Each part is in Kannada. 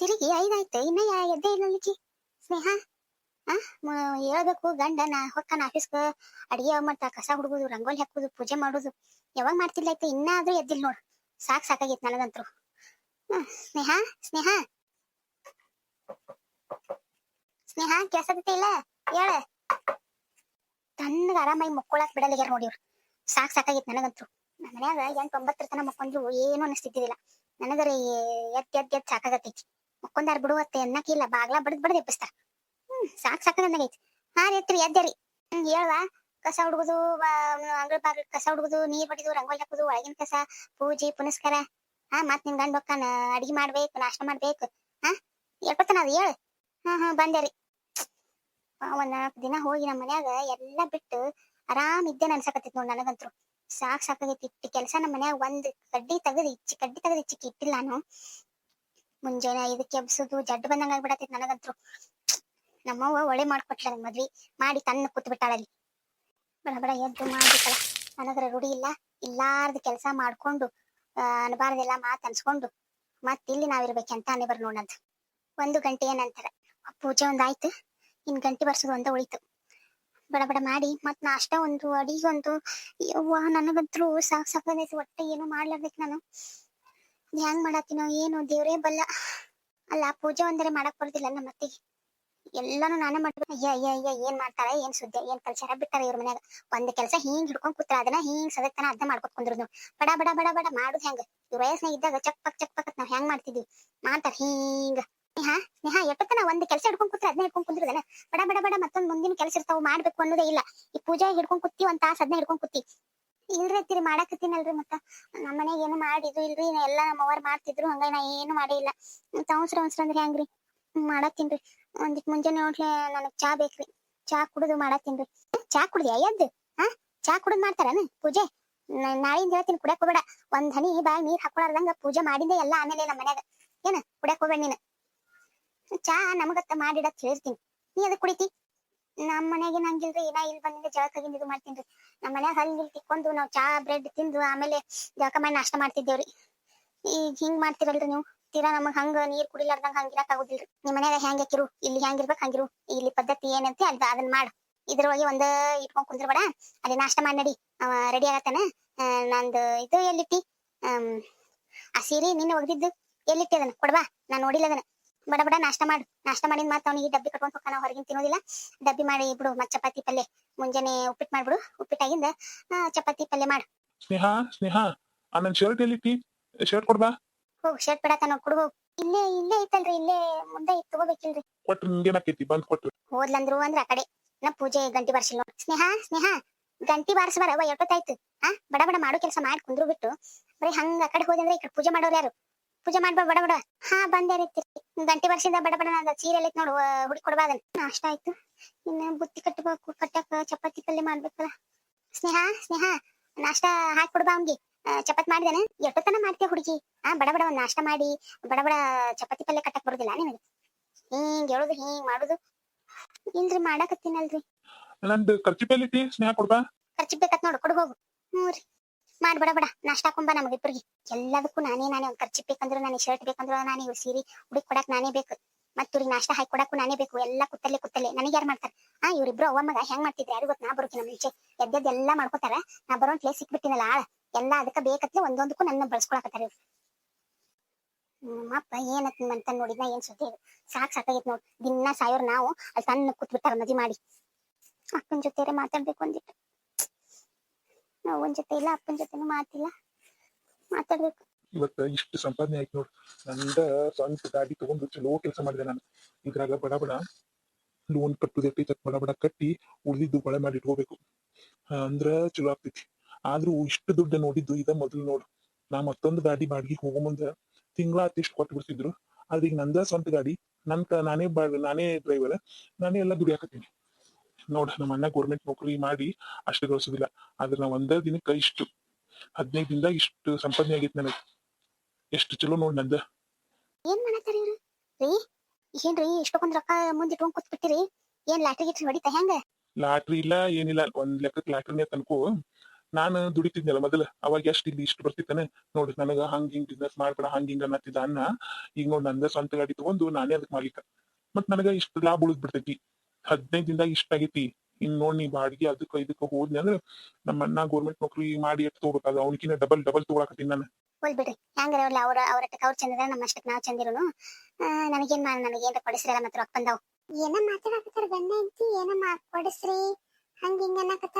ತಿರುಗಿ, ಐದಾಯ್ತು, ಇನ್ನ ಯಾ, ಎದ್ದೇ ಇಲ್ಲ ಲಿಕ್ಕಿ ಸ್ನೇಹ ಹೇಳ್ಬೇಕು ಗಂಡ ನಾ ಹೊಕ್ಕನ ಆಫೀಸ್ಗ ಅಡಿಗೆ ಮತ್ತ ಕಸ ಹುಡುಗುದು, ರಂಗೋಲಿ ಹಾಕುದು, ಪೂಜೆ ಮಾಡುದು. ಯಾವಾಗ ಮಾಡ್ತಿಲ್ಲ ಐತೆ ಇನ್ನಾದ್ರೂ ಎದ್ದಿಲ್ಲ ನೋಡು. ಸಾಕ್ ಸಾಕಾಗೈತಿ ನನಗಂತ್ರು ಸ್ನೇಹ ಸ್ನೇಹ. ಸ್ನೇಹ ಕೆಲ್ಸದೈತೆ ಇಲ್ಲ? ಹೇಳ. ತಣ್ಣಗ ಆರಾಮಾಗಿ ಮಕ್ಕೊಳಕ್ ಬಿಡಲ್ಲ ನೋಡಿ ಸಾಕ್ ಸಾಕಾಗೈತಿ ನನಗಂತ್ರು ನಮ್ಮ ಮನ್ಯಾಗ ಎಂಟ್ ಒಂಬತ್ತರ ತನ ಮಕ್ಕೊಂಡ್ರು, ಏನು ಅನಿಸ್ತಿದ್ದಿಲ್ಲ ನನಗರ ಎತ್ ಎತ್ ಎತ್ ಸಾಕಾಗತ್ತೈತಿ. ಮಕ್ಕೊಂದಾರ ಬಿಡುವತ್ತೆ ಅನ್ನಕಿಲ್ಲ. ಬಾಗ್ಲ ಬಡದ್ ಬಡದ್ ಎಬ್ಬಿಸ್ತಾರ. ಹ್ಮ್, ಸಾಕ್ ಸಾಕಾಗೈತಿ ಹಾ ರೀ ಎದ್ದರಿ ಹ್ಮ್, ಹೇಳ್ವಾ. ಕಸ ಹುಡುಗುದು ಅಂಗಳ ಬಾಗಿಲು ಕಸ ಹುಡುಗುದು, ನೀರ್ ಬಡಿದು, ರಂಗೋಲಿ ಹಾಕುದು, ಒಳಗಿನ ಕಸ, ಪೂಜೆ, ಪುನಸ್ಕಾರ. ಹಾ ಮತ್ ನಿನ್ ಗಂಡ ಒಕ್ಕಾನ ಅಡಿಗೆ ಮಾಡ್ಬೇಕು, ನಾಷ್ಟ ಮಾಡ್ಬೇಕು. ಹಾ ಹೇಳ್ಕೊತಾನ ಅದು ಹೇಳು. ಹಾ ಹಾ ಬಂದೇರಿ ಒಂದ್ ನಾಲ್ಕು ದಿನ ಹೋಗಿ ನಮ್ಮ ಮನ್ಯಾಗ ಎಲ್ಲಾ ಬಿಟ್ಟು ಆರಾಮ್ ಇದ್ದೇನೆ ಅನ್ಸಕತ್ತಿತ್ ನೋಡ್ ನನಗಂತ್ರು. ಸಾಕ್ ಸಾಕಾಗೈತಿ, ಇಟ್ಟು ಕೆಲಸ ನಮ್ಮ ಮನ್ಯಾಗ ಒಂದ್ ಕಡ್ಡಿ ತೆಗದ್, ಇಚ್ಚಿ, ಕಡ್ಡಿ ತೆಗದ್ ಇಚ್ಚಿಕ್ಕಿ ಇಟ್ಟಿಲ್ಲ ನಾನು. ಮುಂಜಾನೆ ಐದಕ್ಕೆ ಎಬ್ಸುದು ಜಡ್ ಬಂದಂಗ ಆಗ್ಬಿಡತೈತಿ ನನಗಂತೂ ನಮ್ಮವ್ವ ಒಳ್ಳೆ ಮಾಡ್ಕೊಟ್ಲ ನಂಗ್ ಮದ್ವಿ. ಮಾಡಿ ತನ್ನ ಕೂತ್ ಬಿಟ್ಟಾಳಲ್ಲಿ ಬಡ ಬಡ ಎದ್ದು ಮಾಡ್ಬೇಕಲ್ಲ ನನಗ್ರ ರೂಢಿ ಇಲ್ಲ. ಇಲ್ಲಾರ್ದ ಕೆಲಸ ಮಾಡ್ಕೊಂಡು ಅನ್ಬಾರ್ದೆಲ್ಲ ಮಾತ್ ಅನ್ಸ್ಕೊಂಡು ಮತ್ ಇಲ್ಲಿ ನಾವಿರ್ಬೇಕಂತ ಅನ್ನೇ ಬರ್ ನೋಡಂತ. ಒಂದು ಗಂಟೆ ಏನಂತಾರ ಪೂಜೆ ಒಂದ್ ಆಯ್ತು. ಇನ್ ಗಂಟೆ ಬರ್ಸೋದು ಒಂದ ಉಳಿತು. ಬಡ ಬಡ ಮಾಡಿ ಮತ್ ನಾಷ್ಟ ಒಂದು, ಅಡಿಗೆ ಒಂದು. ಯವ್ವ, ನನಗಂತ್ರು ಸಾಕ್ ಸಾಕು ಒಟ್ಟೆ ಏನು ಮಾಡ್ಲಾರ್ದಕ್ ನಾನು. ಹೆಂಗ್ ಮಾಡತ್ತೀನೋ ಏನು ದೇವ್ರೇ ಬಲ್ಲ. ಅಲ್ಲ ಪೂಜೆ ಒಂದರೆ ಮಾಡಕ್ ಬರ್ದಿಲ್ಲ ನಮ್ಮ ಅತ್ತಿಗೆ ಎಲ್ಲಾನು ನಾನೇ ಮಾಡ್ಬೇಕು. ಅಯ್ಯ ಅಯ್ಯ ಅಯ್ಯ, ಏನ್ ಮಾಡ್ತಾರ ಏನ್ ಸುದ್ದಿ, ಏನ್ ಕಲ್ಚರ ಬಿಟ್ಟಾರ ಇವ್ರ ಮನ್ಯಾಗ. ಒಂದ್ ಕೆಲಸ ಹಿಂಗ್ ಹಿಡ್ಕೊಂಡ್ ಕೂತ್ರ ಅದನ್ನ ಹಿಂಗ್ ಸದಕ್ತನ ಅರ್ಧ ಮಾಡ್ಕೊತ್ ಕುಂದ್ರು ಬಡ ಬಡ ಬಡ ಬಡ ಮಾಡುದ್ ಹೆಂಗ ಇವ್ರ ವಯಸ್ಸಿನಾಗ ಇದ್ದಾಗ ಚಕ್ ಪಕ್ ಚಕ್ ಪಕ್ ನಾವ್ ಹೆಂಗ್ ಮಾಡ್ತಿದ್ವಿ. ಮಾಡ್ತಾರ ಹಿಂಗ. ಸ್ನೇಹ ಸ್ನೇಹ ಎಟ್ಟತನ ಒಂದ್ ಕೆಲಸ ಹಿಡ್ಕೊಂಡ್ ಕೂತ್ರ ಅದನ್ನ ಹಿಡ್ಕೊಂಡ್ ಕುಂದ್ರದನ ಬಡ ಬಡ ಬಡ, ಮತ್ತೊಂದ್ ಮುಂದಿನ ಕೆಲಸ ಇರ್ತಾವ ಮಾಡ್ಬೇಕು ಅನ್ನೋದೇ ಇಲ್ಲ. ಈ ಪೂಜೆ ಹಿಡ್ಕೊಂಡ್ ಕುತ್ತಿ ಒಂದ್ ತಾಸ್ ಅದನ್ನ ಹಿಡ್ಕೊಂಡ್ ಕುತ್ತಿ ಇಲ್ರಿ ತಿರಿ ಮಾಡಾಕತ್ತೀನಲ್ರಿ ಮತ್ತ. ನಮ್ಮ ಮನೆಗೆ ಏನು ಮಾಡಿದ್ರು ಇಲ್ರಿ ಎಲ್ಲಾ ನಮ್ಮ ಅವ್ವಾರ್ ಮಾಡ್ತಿದ್ರು ಹಂಗ ನಾ ಏನು ಮಾಡಿಲ್ಲ. ಅವಸರ ಅವಸರ ಅಂದ್ರೆ ಹೆಂಗ್ರಿ ಮಾಡತ್ತೀನ್ರಿ. ಒಂದಿಟ್ ಮುಂಜಾನೆ ನೋಡ್ಲಿ ನನಗ್ ಚಾ ಬೇಕ್ರಿ. ಚಾ ಕುಡಿದು ಮಾಡತ್ತೀನ್ರಿ. ಚಾ ಕುಡ್ದ್ಯಾ, ಎದ್ದು? ಹಾ, ಚಾ ಕುಡಿದ್ ಮಾಡ್ತಾರನ ಪೂಜೆ? ನಾಳಿಂದ ಹೇಳ್ತೀನಿ, ಕುಡಿಯಕ್ ಹೋಗ್ಬೇಡ. ಒಂದ್ ಹನಿ ಬಾಯಿ ನೀರ್ ಹಾಕೊಳಾರ್ದಂಗ ಪೂಜೆ ಮಾಡಿದ್ದೆ ಎಲ್ಲ ಆಮೇಲೆ ನಮ್ಮ ಮನ್ಯಾಗ. ಏನ, ಕುಡಿಯಕ್ ಹೋಗ್ಬೇಡ ನೀನ್. ಚಾ ನಮಗತ್ತ ಮಾಡಿಡತ್ ಹೇಳಿರ್ತೀನಿ ನೀ ಅದ ಕುಡಿತಿ? ನಮ್ಮ ಮನೆಗೆ ನಂಗಿಲ್ರಿ ನಾ ಇಲ್ಲಿ ಬಂದಿಂದ ಜಳಕಾಗಿಂದ ಇದು ಮಾಡ್ತೀನ್ರಿ ನಮ್ಮ ಮನ್ಯಾಗ ಹಲ್ಲಿ ತಿಕ್ಕೊಂಡು ನಾವ್ ಚಾ, ಬ್ರೆಡ್ ತಿಂದು ಆಮೇಲೆ ಜಳಕ ಮಾಡಿ ನಾಷ್ಟ ಮಾಡ್ತಿದ್ದೇವ್ರಿ ಈಗ ಹಿಂಗ್ ಮಾಡ್ತಿರಲ್ರಿ ನೀವು. ತೀರಾ ನಮಗ್ ಹಂಗ ನೀರ್ ಕುಡಿಲಾರ್ದಂಗ ಹಂಗ ಇರಕ್ ಆಗುದಿಲ್ರಿ. ನಿಮ್ ಮನ್ಯಾಗ ಹೆಂಗ್ ಹಾಕಿರು? ಇಲ್ಲಿ ಹೆಂಗಿರ್ಬೇಕು ಹಂಗಿರು? ಇಲ್ಲಿ ಪದ್ಧತಿ ಏನಂತೆ ಅದ್ ಅದನ್ನ ಮಾಡು. ಇದ್ರೊಳಗೆ ಒಂದ ಇಟ್ಕೊಂಡ್ ಕುಂದ್ರಬೇಡ ಅಲ್ಲಿ ನಾಷ್ಟ ಮಾಡಿ ನಡಿ. ರೆಡಿ ಆಗತ್ತಾನ? ನಂದು ಇದು ಎಲ್ಲಿಟ್ಟಿ? ಆ ಸೀರೆ ನಿನ್ನೆ ಒಗ್ದಿದ್ದು. ಎಲ್ಲಿಟ್ಟಿ ಅದನ್ನ? ಕೊಡ್ಬಾ ನಾನ್ ನೋಡಿಲ್ಲ ಅದನ್ನ. ಬಡ ಬಡ ನಾಷ್ಟ ಮಾಡು. ನಾಷ್ಟ ಮಾಡಿದ್ ಮತ್ತೆ ಅವ್ನಿಗೆ ಡಬ್ಬಿ ಕಟ್ಕೊಂಡ್ ಹೋಗ್ತಾನ ಹೊರಗಿನ ತಿನ್ನೋದಿಲ್ಲ. ಡಬ್ಬಿ ಮಾಡಿ ಬಿಡು ಮತ್ ಚಪಾತಿ ಪಲ್ಯ. ಮುಂಜಾನೆ ಉಪ್ಪಿಟ್ಟು ಮಾಡ್ಬಿಡು. ಉಪ್ಪಿಟ್ಟಾಗಿಂದ ಚಪಾತಿ ಪಲ್ಯ ಮಾಡು. ಸ್ನೇಹ ಸ್ನೇಹ ಆ ನನ್ ಶರ್ಟ್ ಎಲ್ಲಿಟ್ಟಿ ಶರ್ಟ್ ಕೊಡ್ಬಾ? ಹೋಗ್ ಶರ್ಟ್ ಬಿಡತಾನ ಕೊಡು ಹೋಗ್. ಇಲ್ಲೇ ಇಲ್ಲೇ ಐತಲ್ರಿ ಇಲ್ಲೇ ಮುಂದೆ ಇತ್ತು ತಗೋಬೇಕಿಲ್ರಿ ಕೊಟ್ರ ನಿಂಗೇನಾಕೈತಿ ಬಂದ್ ಕೊಟ್ರು ಹೋದ್ಲಂದ್ರು ಅಂದ್ರ ಆ ಕಡೆ. ನಾ ಪೂಜೆ ಗಂಟಿ ಬಾರ್ಸಿಲ್ಲ ನೋಡ್. ಸ್ನೇಹ ಸ್ನೇಹ ಗಂಟಿ ಬಾರ್ಸ್ಬಾರ ಅವ್ವ ಎಷ್ಟೊತ್ತಾಯ್ತು? ಆ ಬಡ ಬಡ ಮಾಡೋ ಕೆಲಸ ಮಾಡಿ ಕುಂದ್ರು ಬಿಟ್ಟು ಬರೀ ಹಂಗ ಆ ಕಡೆ ಹೋದಂದ್ರೆ ಈ ಕಡೆ ಪೂಜೆ ಮಾಡೋರು ಯಾರು? ಪೂಜೆ ಮಾಡ್ಬಾ ಬಡ ಬಡ. ಹಾ ಬಂದೇ ರೀತಿ. ಗಂಟೆ ವರ್ಷದ ಬಡ ಬಡ ನಂದ ಸೀರೆ ಎಲ್ಲ ನೋಡು ಹುಡುಕಿ ಕೊಡ್ಬಾದ ಅಷ್ಟ ನಾಷ್ಟ ಆಯ್ತು. ಇನ್ನ ಬುತ್ತಿ ಕಟ್ಟಬೇಕು ಕಟ್ಟಕ ಚಪಾತಿ ಪಲ್ಯ ಮಾಡ್ಬೇಕಲ್ಲ. ಸ್ನೇಹ ಸ್ನೇಹ ನಾಷ್ಟ ಹಾಕಿ ಕೊಡ್ಬಾ ಅವ್ಗಿ ಆ, ಚಪಾತಿ ಮಾಡಿದೇನ. ಎಷ್ಟೊತ್ತನ ಮಾಡ್ತೀಯ ಹುಡುಗಿ? ಆ ಬಡ ಬಡ ಒಂದ್ ನಾಷ್ಟ ಮಾಡಿ. ಬಡ ಬಡ ಚಪಾತಿ ಪಲ್ಯ ಕಟ್ಟಕ್ ಬರುದಿಲ್ಲ ನಿಮಗೆ ಹಿಂಗ್ ಹೇಳುದು ಹಿಂಗ್ ಮಾಡುದು. ಇಲ್ರಿ ಮಾಡಾಕತ್ತೀನಲ್ರಿ? ನಂದು ಖರ್ಚು ಎಲ್ಲಿಟ್ಟಿ ಸ್ನೇಹ ಕೊಡ್ಬಾ. ಖರ್ಚು ಬೇಕತ್ ನೋಡು ಕೊಡು ಹೋಗು. ಹ್ಞೂ ರೀ ಬೇಡ ನಾಷ್ಟ ಹಾಕೊಂಬ ನಮಗಿಬ್ಬರಿಗೆ ಎಲ್ಲದಕ್ಕೂ ನಾನೇ ನಾನೇ ಒಂದ್ ಖರ್ಚು ಬೇಕಂದ್ರೆ ನನಗೆ ಶರ್ಟ್ ಬೇಕಂದ್ರು ನಾನೇ ಇವ್ ಸೀರೆ ಹುಡುಕ್ ಕೊಡಕ್ ನಾನೇ ಬೇಕು. ಮತ್ತ ಇವ್ರಿಗೆ ನಾಷ್ಟ ಹಾಕಿ ಕೊಡಕ್ಕೂ ನಾನೇ ಬೇಕು. ಎಲ್ಲ ಕುತ್ತಲೆ ಕುತ್ತಲೆ ನನಗೆ ಯಾರು ಮಾಡ್ತಾರೆ? ಆ, ಇವ್ರಿಬ್ರು ಅವ್ವ ಮಗ ಹೆಂಗ್ ಮಾಡ್ತಿದ್ರೆ? ಯಾರು ಗೊತ್ತು ನಾ ಬರೋಕಿನ ಮುಂಚೆ. ಎದ್ದೆದ್ದು ಎಲ್ಲ ಮಾಡ್ಕೋತಾರ. ನಾ ಬರೋ ಪ್ಲೇಸ್ ಸಿಕ್ಬಿಟ್ಟಿನಲ್ಲ ಆಳ. ಎಲ್ಲಾ ಅದಕ್ಕೆ ಬೇಕತ್ಲೆ ಒಂದೊಂದಕ್ಕೂ ನನ್ನ ಬಳಸ್ಕೊಳಕತ್ತಾರ ಇವ್ರು. ಅಪ್ಪ ಏನತ್ ಅಂತ ನೋಡಿದ್ನ ಏನ್ ಸುದ್ದಿ? ಸಾಕ್ ಸಾಕಾಗೈತ್ ನೋಡ್. ದಿನ ಸಾಯೋರ್ ನಾವು ಅಲ್ಲಿ ಸಣ್ಣ ಕೂತ್ಬಿಟ್ಟಾರ ಮದಿ ಮಾಡಿ. ಅಪ್ಪನ ಜೊತೆ ಮಾತಾಡ್ಬೇಕು ಅಂದಿಟ್ಟು ಅವ್ವನ್ ಜೊತೆ ಇಲ್ಲ, ಅಪ್ಪನ ಜೊತೆನೂ ಮಾತಿಲ್ಲ. ಮಾತಾಡ್ಬೇಕು. ಇವತ್ತ ಇಷ್ಟು ಸಂಪಾದನೆ ಆಯ್ತು ನೋಡ್ರಿ ನಂದ ಸ್ವಂತ ಗಾಡಿ ತಗೊಂಡು ಚಲೋ ಕೆಲಸ ಮಾಡಿದೆ ನಾನು. ಇದ್ರಾಗ ಬಡ ಬಡ ಲೋನ್ ಕಟ್ಟುದೈತಿ ತಕ್ ಬಡ ಬಡ ಕಟ್ಟಿ ಉಳಿದಿದ್ದು ಬಳೆ ಮಾಡಿ ಇಟ್ಕೋಬೇಕು. ಅಂದ್ರ ಚಲೋ ಆಗ್ತೈತಿ. ಆದ್ರೂ ಇಷ್ಟು ದುಡ್ಡು ನೋಡಿದ್ದು ಇದ ಮೊದಲು ನೋಡು. ನಾ ಮತ್ತೊಂದು ಗಾಡಿ ಬಾಡಿಗೆ ಹೋಗೋ ಮುಂದೆ ತಿಂಗಳ ಇಷ್ಟು ಕೊಟ್ಟು ಬಿಡ್ತಿದ್ರು. ಆದ್ರೆ ಈಗ ನಂದ ಸ್ವಂತ ಗಾಡಿ ನನ್ ನಾನೇ ನಾನೇ ಡ್ರೈವರ್ ನಾನೇ ಎಲ್ಲ ದುಡಿಯಾಕತ್ತೀನಿ ನೋಡ್ ನಮ್ಮ ಅಣ್ಣ ಗೌರ್ಮೆಂಟ್ ನೌಕರಿ ಮಾಡಿ ಅಷ್ಟು ಗಳಿಸೋದಿಲ್ಲ ಆದ್ರೆ ನಾ ಒಂದೇ ದಿನಕ್ಕ ಇಷ್ಟು ಹದಿನೈದಿಂದ ಇಷ್ಟು ಸಂಪಾದನೆ ಆಗೈತಿ ನನಗೆ. ಎಷ್ಟು ಚಲೋ ನೋಡ್ ನಂದ. ಏನ್ ಮಾಡತ್ತಾರ ಇವ್ರು? ರೀ ಏನ್ರಿ ಇಷ್ಟೊಂದ್ ರೊಕ್ಕ ಮುಂದೆ ಇಟ್ಕೊಂಡ್ ಏನ್ ಲಾಟ್ರಿ ಗಿಟ್ರಿ ಹೊಡಿತಾ ಹೆಂಗ? ಲಾಟ್ರಿ ಇಲ್ಲ ಏನಿಲ್ಲ ಒಂದ್ ಲೆಕ್ಕಕ್ಕೆ ಲಾಟ್ರಿನೇ ತನಕ. ನಾನು ದುಡಿತಿದ್ನಲ್ಲ ಮೊದಲ ಅವಾಗ ಎಷ್ಟ್ ಇಲ್ಲಿ ಇಷ್ಟು ಬರ್ತಿತ್ತಾನೆ? ನೋಡ್ರಿ ನನಗ ಹಂಗ್ ಹಿಂಗ್ ಬಿಸ್ನೆಸ್ ಮಾಡ್ಬೇಡ ಹಂಗ್ ಹಿಂಗ್ ಅನ್ನತ್ತಿದ್ದ ಅನ್ನ ಈಗ ನೋಡ್ ನಂದ ಸ್ವಂತ ಗಾಡಿ ತಗೊಂಡು ನಾನೇ ಅದಕ್ಕೆ ಮಾಲೀಕ. ಮತ್ ನನಗ ಇಷ್ಟ ಲಾಭ ಉಳಿದ್ ಬಿಡ್ತೈತಿ. ಹದಿನೈದು ದಿನದಾಗ ಇಷ್ಟ ಆಗೈತಿ. ಇನ್ ನೋಡ್ ನೀ ಬಾಡಿಗೆ ಅದಕ್ಕ ಇದಕ್ಕ ಹೋದ್ನಿ ಅಂದ್ರ ನಮ್ಮ ಅಣ್ಣ ಗೋರ್ಮೆಂಟ್ ನೌಕರಿ ಮಾಡಿ ಎಷ್ಟ್ ತಗೋಬೇಕಾದ ಅವನಕಿನ ಡಬಲ್ ಡಬಲ್ ತಗೊಳಕತ್ತೀನಿ ನಾನು. ಹೋಲ್ ಬಿಡ್ರಿ. ಹೆಂಗಾರ ಅವ್ರ ಅವ್ರ ಅವ್ರಟ್ಟಕ್ಕೆ ಅವ್ರ ಚಂದದ ನಮ್ಮ ಅಷ್ಟಕ್ಕೆ ನಾವ್ ಚಂದಿರೋನು ನನಗೇನ್ ಮಾಡ ನನಗೇನ್ ಕೊಡಿಸ್ರಲ್ಲ ಮತ್ತೆ ರೊಕ್ಕ ಬಂದಾವ್. ಏನ ಮಾತಾಡಕತ್ತಾರ ಗಂಡ ಐತಿ ಏನ ಮಾ ಕೊಡಿಸ್ರಿ. ಹಂಗ ಹಿಂಗ ಅನ್ನಕತ್ತ.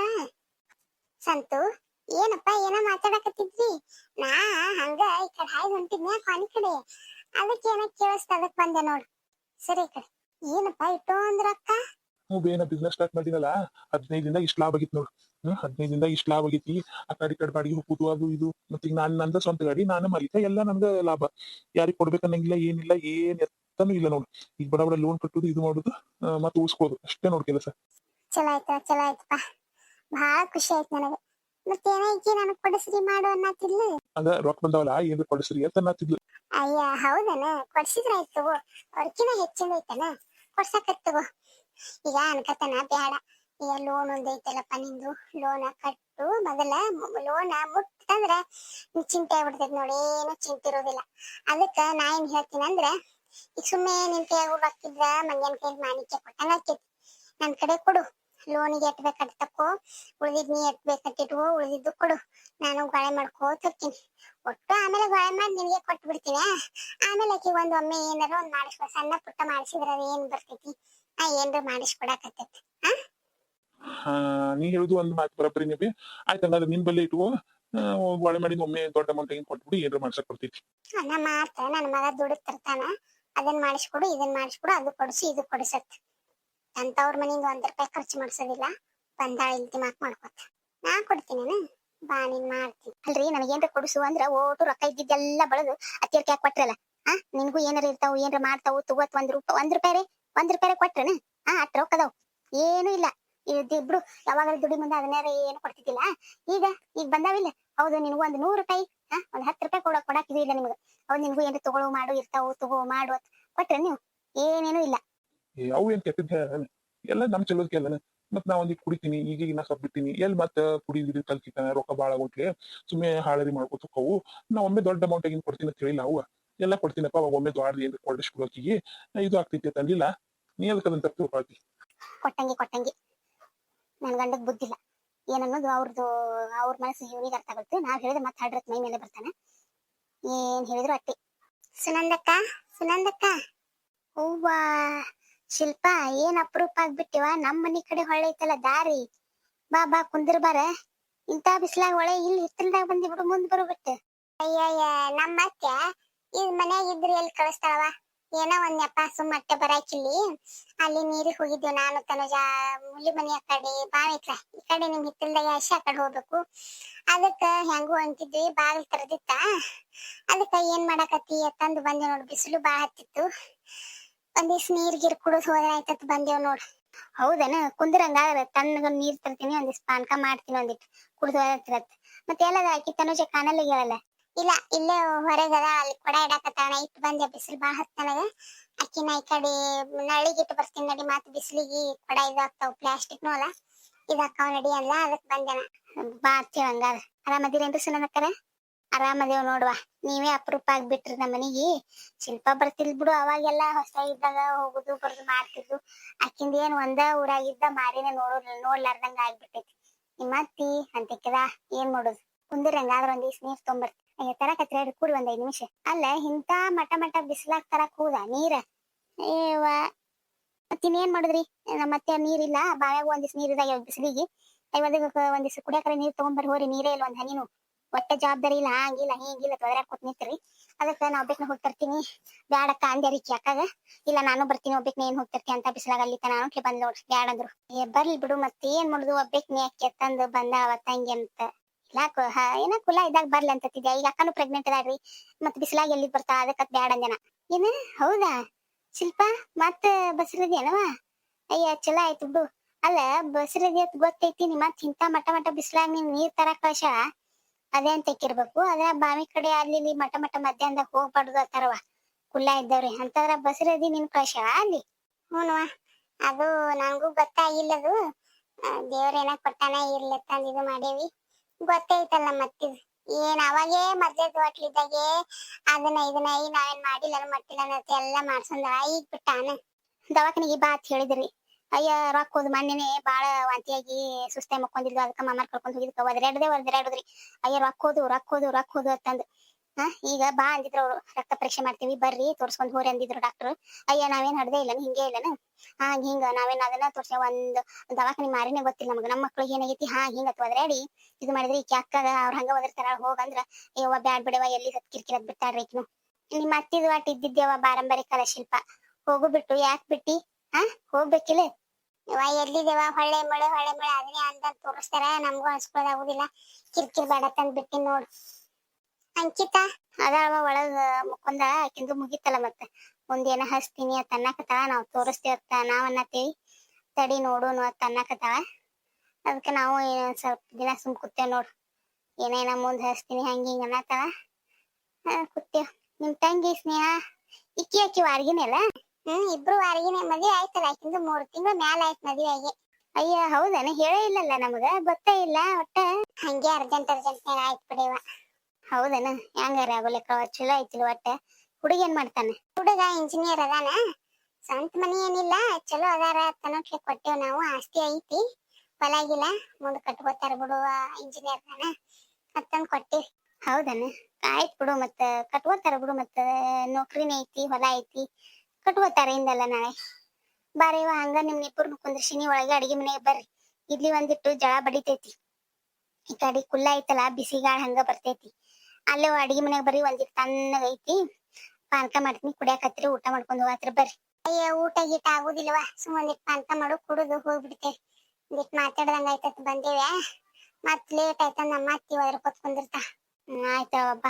ಸಂತು ಏನಪ್ಪ ಏನ ಮಾತಾಡಕತ್ತಿದ್ರಿ ನಾ ಹಂಗ ಈ ಕಡೆ ಹಾಯ್ ಹೊಂಟಿದ್ನ ಕೊನೆ ಕಡೆ? ಅದಕ್ಕೆ ಏನ ಕೇಳಿಸ್ತ ಅದಕ್ ಬಂದೆ ನೋಡ್. ಸರಿ ಈ ಕಡೆ. ಏನಪ್ಪ ಇಟ್ಟು ಅಂದ್ರ ಅಕ್ಕ ಹ್ಞೂ ಏನ ಬಿಸ್ನೆಸ್ ಸ್ಟಾರ್ಟ್ ಮಾಡಿನಲ್ಲ ಹದಿನೈದಿಂದ ಇಷ್ಟ ಲಾಭ ಆಗಿತ್ತು ನೋಡು. ಹ್ಮ್ ಹದಿನೈದಿಂದ ಇಷ್ಟ ಲಾಭ ಆಗೈತಿ ಆ ಕಡೆ ಕಡೆ ಬಾಡಿಗೆ ಹೋಗುದು ಅದು ಇದು ಮತ್ತೆ ಈಗ ನಾನ್ ನಂದ ಸ್ವಂತ ಗಾಡಿ ನಾನು ಮಾಲೀಕ ಎಲ್ಲ ನಮ್ಗೆ ಲಾಭ. ಯಾರಿಗ್ ಕೊಡ್ಬೇಕನ್ನಂಗಿಲ್ಲ ಏನಿಲ್ಲ ಏನ್ ಎತ್ತನೂ ಇಲ್ಲ ನೋಡು. ಈಗ ಬಡ ಬಡ ಲೋನ್ ಕಟ್ಟುದು ಇದು ಮಾಡುದು ಮತ್ತೆ ಉಳಿಸ್ಕೋದು ಅಷ್ಟೇ ನೋಡ್ ಕೆಲಸ. ಚಲೋ ಆಯ್ತು ಚಲೋ ಆಯ್ತಪ್ಪ ಬಹಳ ಖುಷಿ ಆಯ್ತು ನನಗೆ. ಮತ್ತೇನೈತಿ ನನಗ್ ಕೊಡಿಸ್ರಿ ಮಾಡು ಅನ್ನತ್ತಿಲ್ಲ ಅದ ರೊಕ್ಕ ಬಂದವಲ್ಲ ಏನು ಕೊಡಿಸ್ರಿ ಅಂತ ಅನ್ನತ್ತಿದ್ಲು. ಅಯ್ಯ ಹೌದನ? ಕೊಡ್ಸಿದ್ರ ಆಯ್ತು ಅವ್ರಕಿನ ಹೆಚ್ಚಿಂದ ಐತನ ಕೊಡ್ಸಕತ್ ತಗೋ ಈಗ ಅನ್ಕತನ ಬ್ಯಾಡ. ಈಗ ಲೋನ್ ಒಂದ್ ಐತಲ್ಲಪ್ಪ ನಿಂದು. ಲೋನ ಕಟ್ಟು ಮೊದಲ ಲೋನ ಮುಟ್ಟಂದ್ರ ಚಿಂತೆ ಆಗ್ಬಿಡ್ತೈತಿ ನೋಡಿ, ಏನು ಚಿಂತೆ ಇರೋದಿಲ್ಲ. ಅದಕ್ಕ ನಾ ಏನ್ ಹೇಳ್ತೀನಿ ಅಂದ್ರ, ಈಗ ಸುಮ್ಮನೆ ನಿನ್ ಕೈಯಾಗ ಹಾಕಿದ್ರ ಮಂಗ್ಯನ್ ಕೈ ಮಾಣಿಕ್ಯ ಕೊಟ್ಟಂಗ ಆಕೈತಿ ನನ್ ಕಡೆ ಕೊಡು. ಲೋನಿಗೆ ಎಟ್ ಬೇಕಾದ್ ತಕೋ ಉಳಿದಿದ್ ನೀ ಎಟ್ ಬೇಕಟ್ಟಿಟ್ಕೋ ಉಳಿದಿದ್ದು ಕೊಡು. ನಾನು ಗಾಳೆ ಮಾಡ್ಕೋತ ಹೋಗ್ತೀನಿ. ಒಟ್ಟು ಆಮೇಲೆ ಗಾಯ ಮಾಡಿ ನಿನಗೆ ಕೊಟ್ಟು ಬಿಡ್ತೀನಿ ಆಮೇಲೆ ಆಕಿ ಒಂದ್ ಒಮ್ಮೆ ಏನಾರ ಒಂದ್ ಮಾಡಿಸ್ಕೊ. ಸಣ್ಣ ಪುಟ್ಟ ಮಾಡಿಸಿದ್ರ ಏನ್ ಬರ್ತೈತಿ? ಆ ಏನ್ರ ಮಾಡಿಸ್ಕೊಡಕತ್ತೈತಿ. ಹಾ ನೀ ಹೇಳುದು ಒಂದ್ ಮಾತು ಬರಬ್ರಿ ನೀವಿ ಆಯ್ತು ಹಂಗಾದ್ರೆ ನಿನ್ ಬಲ್ಲಿ ಇಟ್ಕೋ. ಗೊಳೆ ಮಾಡಿದ ಒಮ್ಮೆ ದೊಡ್ಡ ಅಮೌಂಟ್ ಹಿಂಗ್ ಕೊಟ್ಬಿಡಿ ಏನ್ರ ಮಾಡ್ಸಕ್ ಬರ್ತೈತಿ. ನನ್ನ ಮಾತ ನನ್ನ ಮಗ ದುಡಿದ್ ತರ್ತಾನ ಅದನ್ನ ಮಾಡಿಸ್ಕೊಡು ಇದನ್ನ ಮಾಡಿಸ್ಕೊಡು ಅದು ಕೊಡಿಸಿ ಇದು ಕೊಡಿಸತ್ ಅಂತವ್ರ ಮನೆಯಿಂದ ಒಂದ್ ರೂಪಾಯಿ ಖರ್ಚು ಮಾಡ್ಸೋದಿಲ್ಲ. ಬಂದಾಳ ಇಲ್ತಿ ಮಾತ್ ಮಾಡ್ಕೊತ. ನಾ ಕೊಡ್ತೀನಿ ಬಾ ನೀನ್ ಮಾಡ್ತೀನಿ. ಅಲ್ರಿ ನನಗೇನ್ರ ಕೊಡಿಸು ಅಂದ್ರ ಓಟು ರೊಕ್ಕ ಇದ್ದಿದ್ದೆಲ್ಲ ಬಳದು ಅತ್ತಿಯರ್ಕ ಯಾಕೆ ಕೊಟ್ರಲ್ಲ. ಆ, ನಿನ್ಗೂ ಏನಾರ ಇರ್ತಾವು, ಏನಾರ ಮಾಡ್ತಾವು ತಗೋತ್ ಒಂದ್ ರೂಪಾಯಿ ಒಂದ್ ರೂಪಾಯಿ ಒಂದ್ ರೂಪಾಯಿ ಕೊಟ್ರನ ಆ ಅಟ್ ರೊಕ್ಕ ಅದಾವ್. ಏನು ಇಲ್ಲ. ಇದ್ದಿಬ್ರು ಯಾವಾಗಲೂ ದುಡಿ ಮುಂದೆ ಅದನ್ನೇ ಏನು ಕೊಡ್ತಿದ್ದಿಲ್ಲ. ಈಗ ಈಗ ಬಂದಾವಿಲ್ಲ ಹೌದು, ನಿನ್ಗೂ ಒಂದ್ ನೂರು ರೂಪಾಯಿ, ಆ, ಒಂದ್ ಹತ್ತು ರೂಪಾಯಿ ಕೊಡಕ್ ಕೊಡಕ್ ಇದು ಇಲ್ಲ ನಿಮ್ಗೆ. ಹೌದ್, ನಿನ್ಗೂ ಏನ್ರ ತಗೊಳ್ಳೋ ಮಾಡು, ಇರ್ತಾವು, ತಗೋ ಮಾಡು ಕೊಟ್ರ ನೀವು. ಏನೇನು ಇಲ್ಲ. ಅವು ಏನ್ ಕೆಟ್ಟದ್ ಹೇಳ ಎಲ್ಲ ನಮ್ ಚಲೋ ಅಲ್ಲನ? ಮತ್ ನಾ ಒಂದಿಟ್ ಕುಡಿತೀನಿ ಈಗೀಗ ನಾ ಬಿಡ್ತೀನಿ ಎಲ್ಲಿ ಎಲ್ ಮತ್ತ ಕುಡಿ ಗಿಡಿ ಕಲ್ಕಿತಾನ ರೊಕ್ಕ ಬಾಳ ಆಗೋಟ್ಲೆ ಸುಮ್ಮನೆ ಹಾಳರಿ ಮಾಡ್ಕೊತ ಹೋವು ನಾ ಒಮ್ಮೆ ದೊಡ್ಡ ಅಮೌಂಟ್ ಆಗಿ ಕೊಡ್ತೀನಿ ಅಂತ ಹೇಳಿಲ್ಲ ಅವು. ಎಲ್ಲ ಕೊಡ್ತೀನಪ್ಪ ಅವಾಗ ಒಮ್ಮೆ ದೊಡ್ಡ ಏನ್ ಕೊಡಿಸ್ಕೊಳಕಿಗೆ ಇದು ಆಗ್ತೈತಿ ತಂದಿಲ್ಲ. ನೀ ಅದಕ್ಕೆ ಅದನ್ನ ತಪ್ಪು ತಿಳ್ಕೊಳ್ತಿ ಕೊಟ್ಟಂಗಿ ಕೊಟ್ಟಂಗಿ. ನನ್ ಗಂಡಗ್ ಬುದ್ಧಿಲ್ಲ ಏನನ್ನೋದು ಅವ್ರದ್ದು ಅವ್ರ ಮನಸ್ಸು ಇವನಿಗೆ ಅರ್ಥ ಆಗುತ್ತೆ. ನಾವ್ ಹೇಳಿದ್ರೆ ಮತ್ತೆ ಹಡ್ರತ್ ಮೈ ಮೇಲೆ ಬರ್ತಾನೆ. ಏನ್ ಹೇಳಿದ್ರು ಅಟ್ಟಿ. ಸುನಂದಕ್ಕ ಸುನಂದಕ್ಕ. ಹೂವಾ ಶಿಲ್ಪ, ಏನ್ ಅಪರೂಪ ಆಗ್ಬಿಟ್ಟಿವ? ನಮ್ ಮನಿ ಕಡೆ ಹೊಳೆ ದಾರಿ. ಬಾ ಬಾ, ಕುಂದ್ರ ಬಾರ. ಇಂತ ಬಿಸ್ಲಾಗ ಹೊಳೆ ಇಲ್ಲಿ ಹಿತ್ತಲ್ದಾಗ ಬಂದಿ ಬಿಡು ಮುಂದ್ ಬರ್ಬಿಟ್ಟು ಅಯ್ಯಯ್ಯ ನಮ್ಮ ಅತ್ತೆ ಇದ್ ಮನ್ಯಾಗ ಇದ್ರಿ ಎಲ್ಲಿ ಕಳಿಸ್ತಾಳವ ಏನೋ ಒಂದ್ ನೆಪ ಸುಮ್ಮಟ್ಟೆ ಬರಾಕಿಲ್ಲಿ ಅಲ್ಲಿ ನೀರಿಗೆ ಹೋಗಿದ್ವಿ ನಾನು, ತನುಜ. ಮುಲಿ ಮನಿ ಆ ಕಡೆ ಬಾವಿ ಐತ್ಲ ಈ ಕಡೆ ನಿಮ್ ಹಿತ್ತಲ್ದಾಗ ಅಶಿ ಕಡೆ ಹೋಗ್ಬೇಕು. ಅದಕ್ಕ ಹೆಂಗು ಅಂತಿದ್ವಿ, ಬಾಗಿಲ್ ತರದಿತ್ತ. ಅದಕ್ಕ ಏನ್ ಮಾಡಾಕತ್ತಿ? ಅಂತಂದು ಬಂದೆ ನೋಡ್, ಬಿಸಿಲು ಬಾಳ ಹತ್ತಿತ್ತು. ಒಂದಿವ್ಸ ನೀರ್ ಗಿರ್ ಕುಡಿದ್ ಹೋದ್ರೆ ಆಯ್ತತ್ ಬಂದೇವ್ ನೋಡ್. ಹೌದನ? ಕುಂದ್ರಂಗಾದ್ರ ತಣ್ಣಗ ನೀರ್ ತರ್ತೀನಿ ಒಂದಿಸ್ ಪಾನಕ ಮಾಡ್ತೀನಿ ಒಂದಿಟ್ಟು ಕುಡಿದ್ ಹೋದ್ರತ್ ಮತ್ತೆ ಎಲ್ಲದ ಆಕಿ ತನುಜ ಕಾಣಲ್ಲ ಹೇಳಲ್ಲ ಇಲ್ಲ, ಇಲ್ಲೇ ಹೊರಗದ ಅಲ್ಲಿ ಕೊಡ ಇಡಾಕತ್ತಾಣ ಇಟ್ಟು ಬಂದೆ ಬಿಸಿಲು ಬಾಳ ಹತ್ತನಗ ಅಕ್ಕಿನ ಈ ಕಡೆ ನಳಿಗಿಟ್ಟು ಬರ್ತೀನಿ ನಡಿ ಮತ್ ಬಿಸಿಲಿಗೆ ಕೊಡ ಇದಾಗ್ತಾವ ಪ್ಲಾಸ್ಟಿಕ್ನು ಅಲ್ಲ ಇದಾಕಾವ ನಡಿ ಅಲ್ಲ ಅದಕ್ ಬಂದೆನ. ಬಾ ಹಂಗಾರ. ಆರಾಮದಿರೇನ್ರಿ ಸುನಂದಕ್ಕರ? ಆರಾಮದೇವ್ ನೋಡ್ವಾ. ನೀವೇ ಅಪರೂಪ ಆಗ್ಬಿಟ್ರಿ ನಮ್ಮ ಮನೆಗೆ. ಶಿಲ್ಪ ಬರ್ತಿಲ್ ಬಿಡು, ಅವಾಗೆಲ್ಲ ಹೊಸ ಇದ್ದಾಗ ಹೋಗುದು, ಬರುದು ಮಾಡ್ತಿದ್ದು ಅಕ್ಕಿಂದ ಏನ್ ಒಂದ ಊರಾಗಿದ್ದ ಮಾರಿನ ನೋಡೋದ್ ನೋಡ್ಲಾರ್ದಂಗ ಆಗ್ಬಿಟ್ಟೈತಿ. ನಿಮ್ಮ ಅತ್ತಿ ಅಂತಿಕ್ಕದ ಏನ್ ಮಾಡೋದು? ಕುಂದಿರ ಹಂಗಾದ್ರ ಒಂದ್ ದಿವ್ಸ ನೀರ್ ತೊಂಬರ್ತಿ. ಅಯ್ಯ, ತರಕತ್ರ ಹೇಳಿ ಕೂಡಿ ಒಂದ್ ಐದ್ ನಿಮಿಷ. ಅಲ್ಲ, ಇಂತ ಮಟ ಮಟ ಬಿಸಿಲಾಗ್ ತರ ಹೋದ ನೀರ? ಏವ ಮತ್ತಿನ್ನೇನ್ ಮಾಡುದ್ರಿ? ನಮ್ಮ ಮತ್ತೆ ನೀರಿಲ್ಲ, ಬಾವ್ಯಾಗ ಒಂದಿವ್ಸ ನೀರ್ ಇದಾಗ ಬಿಸಿಲಿಗೆ. ಒಂದ್ ದಿವ್ಸ ಕುಡಿಯಾಕರ ನೀರ್ ತಗೊಂಬರ್ ಹೋರಿ, ನೀರೇ ಇಲ್ಲ ಒಂದ್ ಹನಿನು ಒಟ್ಟ ಜವಾಬ್ದಾರಿ ಇಲ್ಲ, ಹಂಗಿಲ್ಲ, ಹಿಂಗಿಲ್ಲ ತೊದರ್ಯಾಕ ಕೊಟ್ಟು ನಿಂತ್ರಿ. ಅದಕ್ಕೆ ನಾ ಒಬ್ಬಕ್ನ ಹೋಗಿ ತರ್ತೀನಿ. ಬ್ಯಾಡಕ್ಕ ಅಂದ್ಯಾರಿಕಿ ಅಕ್ಕಾಗ ಇಲ್ಲ ನಾನು ಬರ್ತೀನಿ ಒಬ್ಬಕ್ನ ಏನ್ ಹೋಗ್ತಿರ್ತಿ ಅಂತ ಬಿಸಿಲಾಗ ಅಲ್ಲಿ ತನ ಅನ್ಕೆ ಬಂದ್ ನೋಡ್ರಿ, ಬ್ಯಾಡ ಅಂದ್ರು. ಏ ಬರ್ಲಿ ಬಿಡು ಮತ್ತೆ ಏನ್ ಮಾಡುದು? ಒಬ್ಬಕ್ನೆ ಅಕ್ಕಿ ತಂದು ಬಂದ ಅವತ್ತಂಗೆ ಅಂತ. ಇಲ್ಲ ಏನ ಕುಲ ಇದಾಗ ಬರ್ಲಿ ಅಂತ ಈಗ ಯಾಕನು ಪ್ರೆಗ್ನೆಂಟ್ ಅದಾಳ್ರಿ ಮತ್ ಬಿಸಿಲಾಗ ಎಲ್ಲಿ ಬರ್ತಾ? ಅದಕ್ಕ ಬ್ಯಾಡ ಅಂದೆನ ಏನ, ಹೌದಾ? ಶಿಲ್ಪ, ಮತ್ತ ಬಸರದೇನವ ಅಯ್ಯ, ಚಲೋ ಆಯ್ತು ಬಿಡು. ಅಲ್ಲ, ಬಸರದಿ ಅಂತ ಗೊತ್ತೈತಿ ನಿಮ್ಮ ಮತ್ ಇಂತ ಮಟ್ಟ ಮಟ್ಟ ಬಿಸಿಲಾಗ ನೀನ್ ನೀರ್ ತರಕ್ ಕಳ್ಸ ಅದೇ ಅಂತ ಇಕ್ಕಿರ್ಬೇಕು. ಅದ್ರ ಬಾವಿ ಕಡೆ ಅಲ್ಲಿ ಇಲ್ಲಿ ಮಠ ಮಟ ಮಧ್ಯಾಹ್ನದಾಗ ಹೋಗ್ಬಾರ್ದು ಅತ್ತಾರವ ಕುಲ್ಲ ಇದ್ದವ್ರಿ. ಅಂತಂದ್ರ ಬಸರದಿ ನಿನ್ ಕಳ್ಸ ಅಲ್ಲಿ? ಹ್ಞೂನವ ಅದು ನಂಗೂ ಗೊತ್ತಾಗಿಲ್ಲದು. ದೇವ್ರ ಏನ ಕೊಟ್ಟಾನ ಇರ್ಲಿ ತಂದ್ ಇದು ಮಾಡೇವಿ. ಗೊತ್ತೈತಲ್ಲ ಮತ್ತಿದ್. ಏನ್ ಅವಾಗೇ ಮದ್ವೆ ಹೋಟ್ಲ್ ಇದ್ದಾಗೆ ಅದನ್ನ ಇದನ್ನ ಈ ನಾವೇನ್ ಮಾಡಿಲ್ಲ ಮಟ್ಟಿಲ್ಲ ಎಲ್ಲ ಮಾಡ್ಸಂದ ಈಗ ಬಿಟ್ಟಾನ. ದವಾಖಾನಿಗೆ ಬಾ ಅಂತ ಹೇಳಿದ್ರಿ. ಅಯ್ಯ, ರೊಕ್ಕ ಹೋದ್ ಮೊನ್ನೆನೆ ಬಾಳ ವಾಂತಿಯಾಗಿ ಸುಸ್ತೆ ಮಕ್ಕೊಂದಿದ್ಲು. ಅದಕ್ಕ ಮಾಮಾರ್ ಕರ್ಕೊಂಡ್ ಹೋಗಿದ್ಕ ಒದರಾಡದೆ ಒದರಾಡುದ್ರಿ ಅಯ್ಯ, ರೊಕ್ಕ ಹೋದು ರೊಕ್ಕ ಹೋದು ರೊಕ್ಕ ಹೋದು ಅಂತಂದ್. ಹಾ, ಈಗ ಬಾ ಅಂದಿದ್ರು ಅವ್ರು. ರಕ್ತ ಪರೀಕ್ಷೆ ಮಾಡ್ತೀವಿ, ಬರ್ರಿ, ತೋರ್ಸ್ಕೊಂಡ್ ಹೋರಿ ಅಂದಿದ್ರು ಡಾಕ್ಟರ್ ಅಯ್ಯ, ನಾವೇನ್ ಹಡ್ದೆ ಇಲ್ಲನ? ಹಿಂಗೇ ಇಲ್ಲನ? ಹಾ, ಹಿಂಗ, ನಾವೇನ್ ಅದನ್ನ ತೋರ್ಸ ಒಂದ್ ದವಾಖಾನಿ ಮಾರಿನೇ ಗೊತ್ತಿಲ್ಲ ನಮಗ. ನಮ್ಮ ಮಕ್ಳಿಗೆ ಏನಾಗೈತಿ? ಹಾ, ಹಿಂಗ ಒದ್ರಾಡಿ ಇದು ಮಾಡಿದ್ರಿ ಈಕಿ ಅಕ್ಕಗ ಅವ್ರ ಹಂಗ ಒದರ್ತಾರ. ಹೋಗಂದ್ರ ಅಯ್ಯವ್ವ ಬ್ಯಾಡ್ ಬಿಡವ ಎಲ್ಲಿ ಸತ್ ಕಿರ್ಕಿರದ್ ಬಿಟ್ಟಾಡ್ರಿ ಈಕಿನು. ನಿಮ್ಮ ಅತ್ತಿದ್ ವಾಟ್ ಇದ್ದಿದ್ದೇವ ಬಾರಂಬರಿ ಕಲಾ ಶಿಲ್ಪ ಹೋಗು ಬಿಟ್ಟು, ಯಾಕ್ ಬಿಟ್ಟಿ? ಹಾ, ಹೋಗ್ಬೇಕಿಲ್ಲ. ಇವ ಎಲ್ಲಿದೇವ ಹೊಳ್ಳೆ ಮಳೆ ಹೊಳ್ಳೆ ಮಳೆ. ಅದನ್ನೇ ಅಂತ ತೋರಿಸ್ತಾರ. ನಮಗೂ ಅನ್ಸ್ಕೊಳ್ಳೋದಾಗುದಿಲ್ಲ ಕಿರ್ಕಿರ್ ಬೇಡ ತಂದ್ ಬಿಟ್ಟಿ ನೋಡು. ಅಂಕಿತ ಅದಾವ ಒಳಗ ಮುಕ್ಕೊಂದ ಆಕಿಂದು ಮುಗಿತಲ್ಲ ಮತ್ತೆ ಮುಂದೇನ ಹಚ್ತೀನಿ ಅಂತ ಅನ್ನಕತ್ತಾಳ ನಾವು ತೋರಿಸ್ತೇವೆ ಅಂತ ನಾವ್ ಅನ್ನತ್ತೀವಿ ತಡಿ ನೋಡುನು ಅಂತ ಅನ್ನಕತ್ತಾಳ ಅದಕ್ಕೆ ನಾವು ಸ್ವಲ್ಪ ದಿನ ಸುಮ್ ಕೂತೇವ್ ನೋಡು. ಏನೇನ ಮುಂದ್ ಹಚ್ತೀನಿ, ಹಂಗ ಹಿಂಗ ಅನ್ನತ್ತಾಳ. ಕೂತೇವ್. ನಿಮ್ ತಂಗಿ ಸ್ನೇಹ, ಇಕ್ಕಿ ಅಕ್ಕಿ ವಾರ್ಗಿನೇ ಅಲ್ಲ ಹ್ಮ್ ಇಬ್ರು ವಾರಿಗೆ ಮದ್ವೆ ಆಯ್ತಲ್ಲ ಆಕಿಂದು ಮೂರ್ ತಿಂಗಳ ಮ್ಯಾಲ ಆಯ್ತು ಮದ್ವೆ ಆಗಿ. ಅಯ್ಯ ಹೌದನ? ಹೇಳೇ ಇಲ್ಲಲ್ಲ ನಮಗ? ಗೊತ್ತೇ ಇಲ್ಲ ಒಟ್ಟ? ಹಂಗೆ ಅರ್ಜೆಂಟ್ ಅರ್ಜೆಂಟ್ ಆಯ್ತು ಬಿಡಿವ ಹೌದನ? ಹೆಂಗಾರ ಆಗೋಲೆಕ್ಕ ಚಲೋ ಐತಿಲ್ ಒಟ್ಟ? ಹುಡುಗ ಏನ್ ಮಾಡ್ತಾನೆ? ಹುಡುಗ ಇಂಜಿನಿಯರ್ ಅದಾನ. ಸ್ವಂತ ಮನಿ ಏನಿಲ್ಲ ಚಲೋ ಅದಾರ ತನಕ್ಕೆ ಕೊಟ್ಟೇವ್ ನಾವು. ಆಸ್ತಿ ಐತಿ. ಹೊಲಾಗಿಲ್ಲ. ಗಿಲ ಮುಂದ್ ಕಟ್ಕೋತಾರ ಬಿಡು ಇಂಜಿನಿಯರ್ ಅದಾನ. ಅತ್ತಂದ್ ಕೊಟ್ಟಿವಿ. ಹೌದನ? ಆಯ್ತ್ ಬಿಡು ಮತ್ತ. ಕಟ್ಕೋತಾರ ಬಿಡು ಮತ್ತ. ನೌಕರಿನ ಐತಿ ಹೊಲ ಐತಿ. ಕಟ್ಕೋತಾರ ಹಿಂದಲ್ಲ ನಾಳೆ ಬಾರೇವ ಹಂಗ ನಿಮ್ ಇಬ್ಬರು ಕುಂದ್ರಿಸಿನಿ, ಒಳಗೆ ಅಡಿಗೆ ಮನೆಗೆ ಬರ್ರಿ. ಇಲ್ಲಿ ಒಂದಿಟ್ಟು ಜಳ ಬಡಿತೈತಿ. ಈ ಕಡೆ ಕುಲ್ಲ ಐತಲ್ಲ ಬಿಸಿ ಗಾಳ ಹಂಗ ಬರ್ತೈತಿ. ಅಲ್ಲೇ ಅಡಿಗೆ ಮನೆಗೆ ಬರ್ರಿ ಒಂದಿಟ್ಟು ತಣ್ಣಗ ಐತಿ. ಪಾನಕ ಮಾಡ್ತೀನಿ, ಕುಡಿಯಾಕತ್ರಿ, ಊಟ ಮಾಡ್ಕೊಂಡು ಹೋಗತ್ರಿ ಬರ್ರಿ. ಅಯ್ಯ, ಊಟ ಗೀಟ ಆಗುದಿಲ್ವ ಒಂದಿಟ್ಟು ಪಾನಕ ಮಾಡು, ಕುಡಿದು ಹೋಗ್ಬಿಡ್ತೇವೆ ಒಂದಿಟ್ಟು ಮಾತಾಡ್ದಂಗ ಆಯ್ತತ್ ಬಂದೇವೆ ಮತ್ ಲೇಟ್ ಆಯ್ತ ನಮ್ಮ ಅತ್ತಿ ಹೋದ್ರ ಕೊತ್ಕೊಂಡಿರ್ತಾ ಹ್ಮ್ ಆಯ್ತವಪ್ಪ